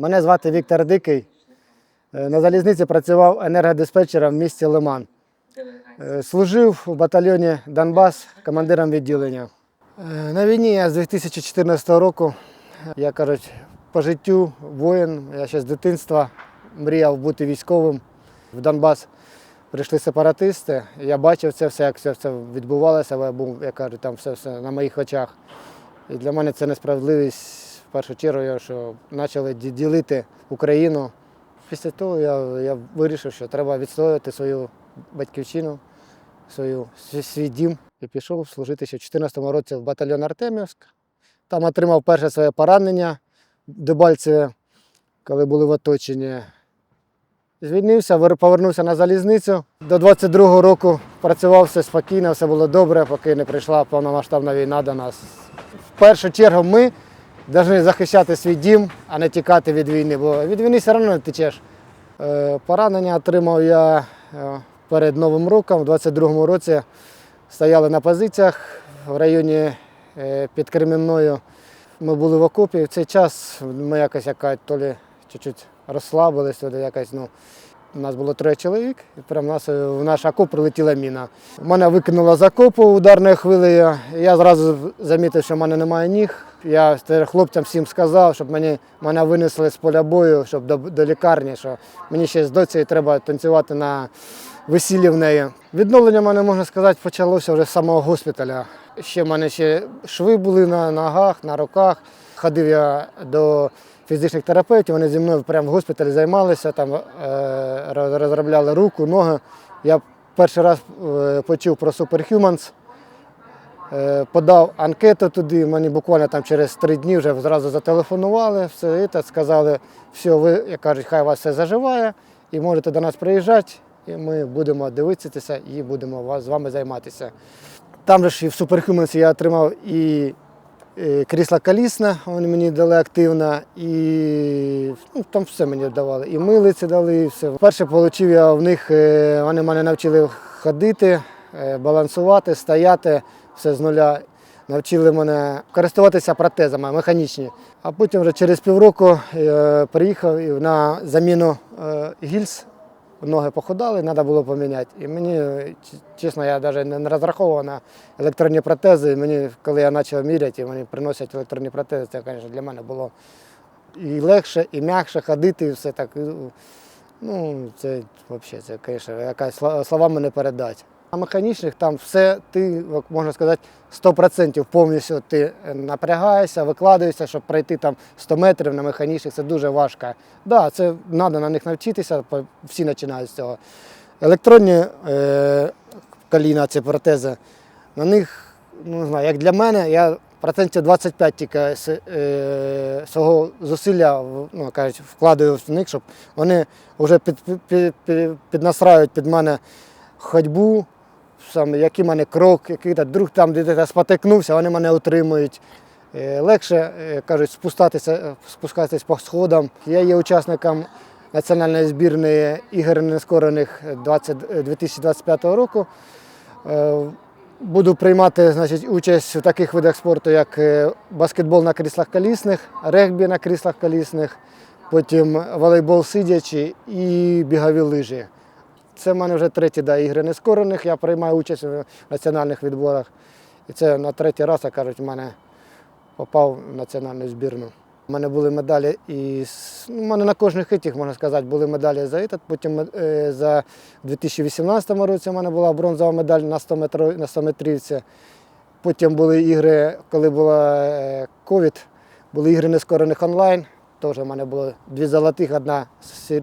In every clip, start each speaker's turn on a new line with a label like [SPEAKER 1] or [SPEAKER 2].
[SPEAKER 1] Мене звати Віктор Дикий. Е, На залізниці працював енергодиспетчером в місті Лиман. Е, Служив у батальйоні Донбас командиром відділення. Е, На війні я з 2014 року, я кажуть, по життю воїн. Я ще з дитинства мріяв бути військовим в Донбас. Прийшли сепаратисти. Я бачив це все, як це все відбувалося. Я я кажу, там все, все на моїх очах. І для мене це несправедливість в першу чергу, що почали ділити Україну. Після того я, я вирішив, що треба відстоювати свою батьківщину, свою, свій- дім. І пішов служити ще в 2014 році в батальйон Артемівськ. Там отримав перше своє поранення в Дебальцеве, коли були в оточенні. Звільнився, повернувся на залізницю. До 22-го року працював все спокійно, все було добре, поки не прийшла повномасштабна війна до нас. В першу чергу ми повинні захищати свій дім, а не тікати від війни, бо від війни все одно не течеш. Е, Поранення отримав я е, перед Новим роком, у 22-му році. Стояли на позиціях в районі е, під Кремінною. Ми були в окопі. В цей час ми якось яка, то лі чуть-чуть розслабились, то лі якось, ну, у нас було троє чоловік, і прямо нас е, в наш окоп прилетіла міна. Мене викинуло з окопу ударною хвилею. Я зразу замітив, що в мене немає ніг. Я хлопцям всім сказав, щоб мені, мене винесли з поля бою, щоб до, до лікарні, що мені ще з доцею треба танцювати на весіллі в неї. Відновлення мене, можна сказати, почалося вже з самого госпіталя. Ще в мене ще шви були на ногах, на руках. Ходив я до фізичних терапевтів, вони зі мною прямо в госпіталі займалися, там е, розробляли руку, ноги. Я перший раз е, почув про Superhumans, е, подав анкету туди, мені буквально там через три дні вже зразу зателефонували, все це, сказали, все, ви, як кажуть, хай вас все заживає і можете до нас приїжджати, і ми будемо дивитися і будемо з вами займатися. Там же ж і в Superhumans я отримав і е, крісло колісне, вони мені дали активно, і ну, там все мені давали. І милиці дали, і все. Перше отримав я в них, е, вони мене навчили ходити, е, балансувати, стояти, все з нуля. Навчили мене користуватися протезами механічні. А потім вже через півроку приїхав на заміну гільз. Ноги похудали, треба було поміняти. І мені, чесно, я навіть не розраховував на електронні протези. Мені, коли я почав міряти, мені приносять електронні протези, це, звісно, для мене було і легше, і м'якше ходити, і все так. Ну, це взагалі, це, звісно, якась слова словами не передати. На механічних там все, ти, можна сказати, 100% повністю ти напрягаєшся, викладаєшся, щоб пройти там 100 метрів на механічних, це дуже важко. Так, да, це треба на них навчитися, всі починають з цього. Електронні е, коліна, ці протези, на них, ну не знаю, як для мене, я процентів 25 тільки е, свого зусилля ну, кажуть, вкладаю в них, щоб вони вже під, під, під, піднастраюють під мене ходьбу, саме, який мене крок, який та друг там де спотикнувся, вони мене утримують. Е, Легше, е, кажуть, спускатися, е, спускатися по сходам. Я є учасником національної збірної ігор нескорених 20, е, 2025 року. Буду приймати значить, участь у таких видах спорту, як баскетбол на кріслах колісних, регбі на кріслах колісних, потім волейбол сидячи і бігові лижі. Це в мене вже треті да, ігри нескорених. Я приймаю участь у національних відборах. І це на третій раз, як кажуть, в мене попав в національну збірну. У мене були медалі і ну, у мене на кожних хитіх, можна сказати, були медалі за этот. Потім е, за 2018 році у мене була бронзова медаль на 100 метро, на 100 метрівці. Потім були ігри, коли була е, ковід, були ігри нескорених онлайн. Теж у мене було дві золотих, одна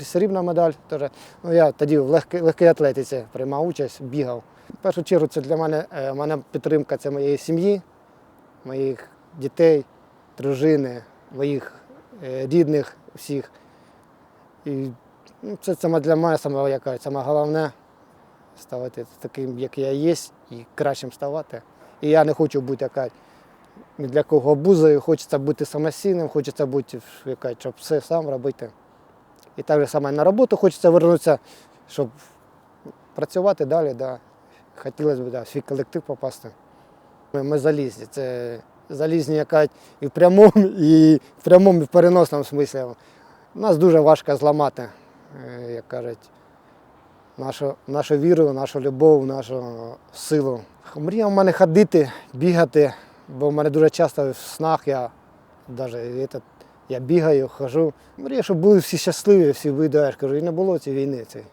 [SPEAKER 1] срібна медаль. Теж. Ну, я тоді в легкій, легкій атлетиці приймав участь, бігав. В першу чергу це для мене, е, мене підтримка це моєї сім'ї, моїх дітей, дружини, моїх е, рідних всіх. І ну, це саме для мене саме, яка, саме головне ставати таким, як я є, і кращим ставати. І я не хочу бути яка, ні для кого обузою, хочеться бути самостійним, хочеться бути, щоб все сам робити. І так же саме на роботу хочеться вернутися, щоб працювати далі. Да. Хотілося б да, в свій колектив попасти. Ми, ми залізні. Це залізні, яка і в прямому, і в прямому, і в переносному смислі. Нас дуже важко зламати, е, як кажуть, нашу, нашу віру, нашу любов, нашу силу. Мрія в мене ходити, бігати, бо в мене дуже часто в снах я навіть я бігаю, хожу. Мрію, щоб були всі щасливі, всі видаєш. Кажу, і не було цієї війни. цієї.